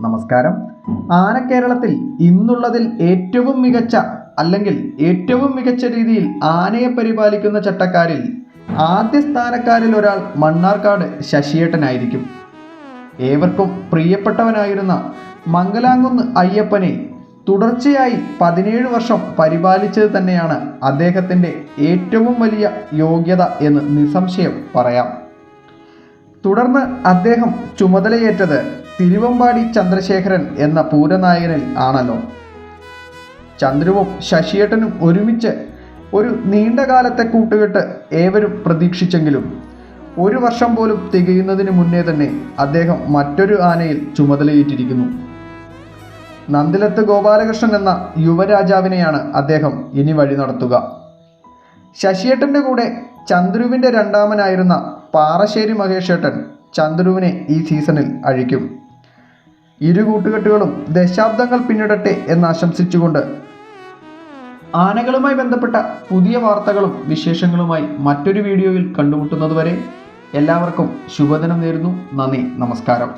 നമസ്കാരം. ആനക്കേരളത്തിൽ ഇന്നുള്ളതിൽ ഏറ്റവും മികച്ച അല്ലെങ്കിൽ ഏറ്റവും മികച്ച രീതിയിൽ ആനയെ പരിപാലിക്കുന്ന ചട്ടക്കാരിൽ ആദ്യ സ്ഥാനക്കാരിൽ ഒരാൾ മണ്ണാർക്കാട് ശശിയേട്ടനായിരിക്കും. ഏവർക്കും പ്രിയപ്പെട്ടവനായിരുന്ന മംഗലാങ്കുന്ന് അയ്യപ്പനെ തുടർച്ചയായി പതിനേഴ് വർഷം പരിപാലിച്ചത് തന്നെയാണ് അദ്ദേഹത്തിന്റെ ഏറ്റവും വലിയ യോഗ്യത എന്ന് നിസ്സംശയം പറയാം. തുടർന്ന് അദ്ദേഹം ചുമതലയേറ്റത് തിരുവമ്പാടി ചന്ദ്രശേഖരൻ എന്ന പൂരനായകനിൽ ആണല്ലോ. ചന്ദ്രുവും ശശിയേട്ടനും ഒരുമിച്ച് ഒരു നീണ്ടകാലത്തെ കൂട്ടുകെട്ട് ഏവരും പ്രതീക്ഷിച്ചെങ്കിലും ഒരു വർഷം പോലും തികയുന്നതിന് മുന്നേ തന്നെ അദ്ദേഹം മറ്റൊരു ആനയിൽ ചുമതലയേറ്റിരിക്കുന്നു. നന്ദിലത്ത് ഗോപാലകൃഷ്ണൻ എന്ന യുവരാജാവിനെയാണ് അദ്ദേഹം ഇനി വഴി നടത്തുക. ശശിയേട്ടന്റെ കൂടെ ചന്ദ്രുവിന്റെ രണ്ടാമനായിരുന്ന പാറശ്ശേരി മഹേഷേട്ടൻ ചന്ദ്രുവിനെ ഈ സീസണിൽ അഴിക്കും. ഇരു കൂട്ടുകെട്ടുകളും ദശാബ്ദങ്ങൾ പിന്നിടട്ടെ എന്നാശംസിച്ചുകൊണ്ട് ആനകളുമായി ബന്ധപ്പെട്ട പുതിയ വാർത്തകളും വിശേഷങ്ങളുമായി മറ്റൊരു വീഡിയോയിൽ കണ്ടുമുട്ടുന്നതുവരെ എല്ലാവർക്കും ശുഭദിനം നേരുന്നു. നന്ദി നമസ്കാരം.